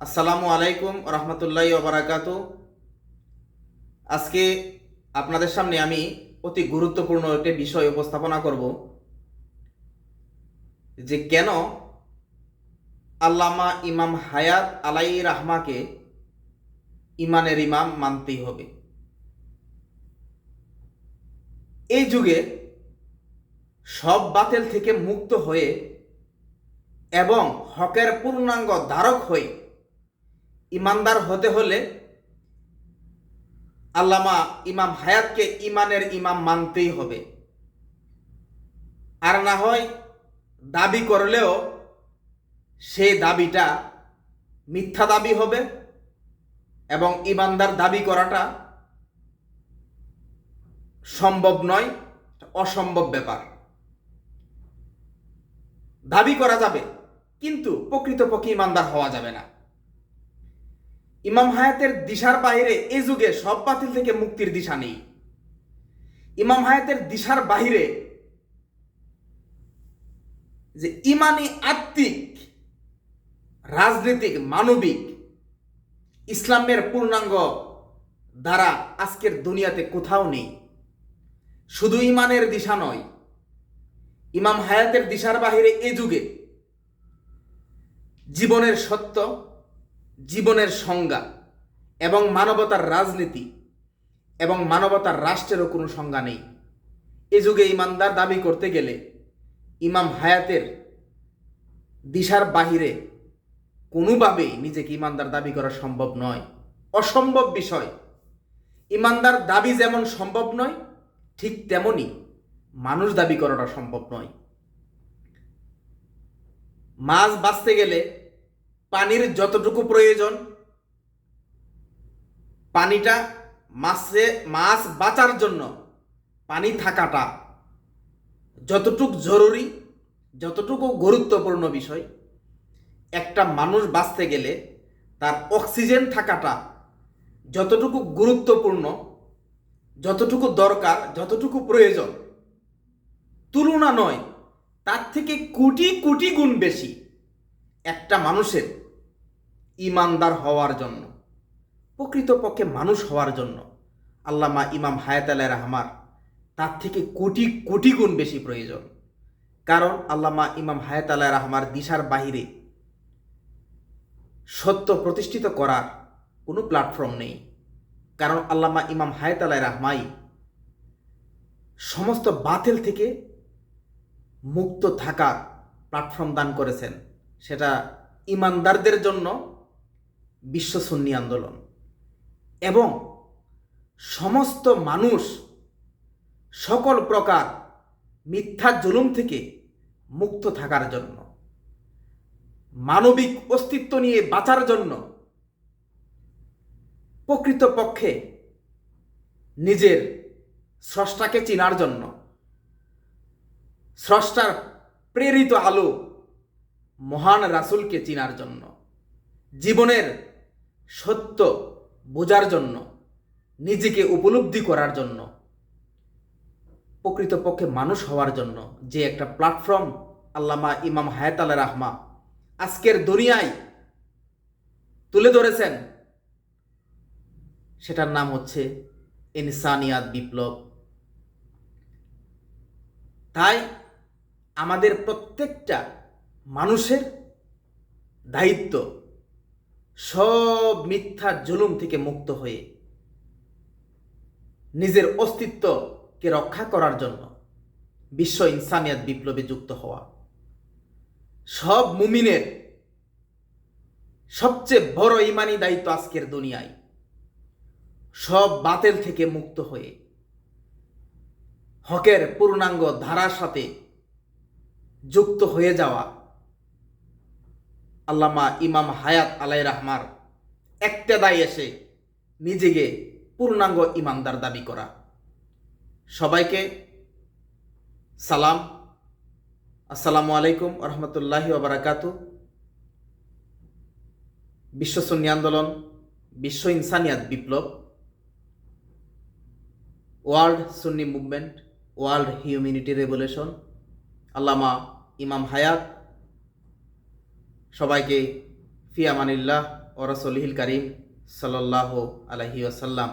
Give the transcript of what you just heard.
আসসালামু আলাইকুম রহমতুল্লাহ ওবরাকাত আজকে আপনাদের সামনে আমি অতি গুরুত্বপূর্ণ একটি বিষয় উপস্থাপনা করব, যে কেন আল্লামা ইমাম হায়াত আলাই রাহমাকে ইমানের ইমাম মানতেই হবে। এই যুগে সব বাতিল থেকে মুক্ত হয়ে এবং হকের পূর্ণাঙ্গ ধারক হয়ে ইমানদার হতে হলে আল্লামা ইমাম হায়াতকে ইমানের ইমাম মানতেই হবে। আর না হয় দাবি করলেও সে দাবিটা মিথ্যা দাবি হবে এবং ইমানদার দাবি করাটা সম্ভব নয়, অসম্ভব ব্যাপার। দাবি করা যাবে, কিন্তু প্রকৃতপক্ষে ইমানদার হওয়া যাবে না। ইমাম হায়াতের দিশার বাহিরে এ যুগে সব বাতিল থেকে মুক্তির দিশা নেই। ইমাম হায়াতের দিশার বাহিরে যে ইমানি আত্মিক, রাজনৈতিক, মানবিক ইসলামের পূর্ণাঙ্গ দ্বারা আজকের দুনিয়াতে কোথাও নেই। শুধু ইমানের দিশা নয়, ইমাম হায়াতের দিশার বাহিরে এ যুগে জীবনের সত্য জীবনের সংজ্ঞা এবং মানবতার রাজনীতি এবং মানবতার রাষ্ট্রেরও কোনো সংজ্ঞা নেই। এ যুগে ইমানদার দাবি করতে গেলে ইমাম হায়াতের দিশার বাহিরে কোনোভাবেই নিজেকে ইমানদার দাবি করা সম্ভব নয়। অসম্ভব বিষয়। ইমানদার দাবি যেমন সম্ভব নয়, ঠিক তেমনই মানুষ দাবি করাটা সম্ভব নয়। মাছ বাঁচতে গেলে পানির যতটুকু প্রয়োজন, পানিটা মাছে, মাছ বাঁচার জন্য পানি থাকাটা যতটুক জরুরি, যতটুকু গুরুত্বপূর্ণ বিষয়, একটা মানুষ বাঁচতে গেলে তার অক্সিজেন থাকাটা যতটুকু গুরুত্বপূর্ণ, যতটুকু দরকার, যতটুকু প্রয়োজন, তুলনা নয়, তার থেকে কোটি কোটি গুণ বেশি একটা মানুষের ইমানদার হওয়ার জন্য, প্রকৃতপক্ষে মানুষ হওয়ার জন্য আল্লামা ইমাম হায়াত আলাই রহমার তার থেকে কোটি কোটি গুণ বেশি প্রয়োজন। কারণ আল্লামা ইমাম হায়াত আলাই রহমার দিশার বাহিরে সত্য প্রতিষ্ঠিত করার কোনো প্ল্যাটফর্ম নেই। কারণ আল্লামা ইমাম হায়াত আলাই রহমাই সমস্ত বাতিল থেকে মুক্ত থাকার প্ল্যাটফর্ম দান করেছেন। সেটা ইমানদারদের জন্য বিশ্ব সুন্নি আন্দোলন। এবং সমস্ত মানুষ সকল প্রকার মিথ্যা জুলুম থেকে মুক্ত থাকার জন্য, মানবিক অস্তিত্ব নিয়ে বাঁচার জন্য প্রকৃতপক্ষে নিজের স্রষ্টাকে চিনার জন্য, স্রষ্টার প্রেরিত আলো মহান রাসুলকে চিনার জন্য, জীবনের সত্য বোঝার জন্য, নিজেকে উপলব্ধি করার জন্য, প্রকৃতপক্ষে মানুষ হওয়ার জন্য যে একটা প্ল্যাটফর্ম আল্লামা ইমাম হায়াত আল রাহমা আজকের দুনিয়ায় তুলে ধরেছেন, সেটার নাম হচ্ছে ইনসানিয়াত বিপ্লব। তাই আমাদের প্রত্যেকটা মানুষের দায়িত্ব সব মিথ্যা জুলুম থেকে মুক্ত হয়ে নিজের অস্তিত্বকে রক্ষা করার জন্য বিশ্ব ইনসানিয়াত বিপ্লবে যুক্ত হওয়া। সব মুমিনের সবচেয়ে বড় ইমানি দায়িত্ব আজকের দুনিয়ায়। সব বাতেল থেকে মুক্ত হয়ে হকের পূর্ণাঙ্গ ধারার সাথে যুক্ত হয়ে যাওয়া। আল্লামা ইমাম হায়াত আলাই রাহমার একটা দায় এসে নিজেকে পূর্ণাঙ্গ ইমানদার দাবি করা। সবাইকে সালাম। আসসালামু আলাইকুম রহমতুল্লাহি ওবরাকাতু বিশ্ব সুন্নি আন্দোলন, বিশ্ব ইনসানিয়াত বিপ্লব, world Sunni movement, world humanity revolution, আল্লামা ইমাম হায়াত সবাইকে ফিয়ামানিল্লাহ ও রসলিহিল করিম সাল্লাহ আলহি আসাল্লাম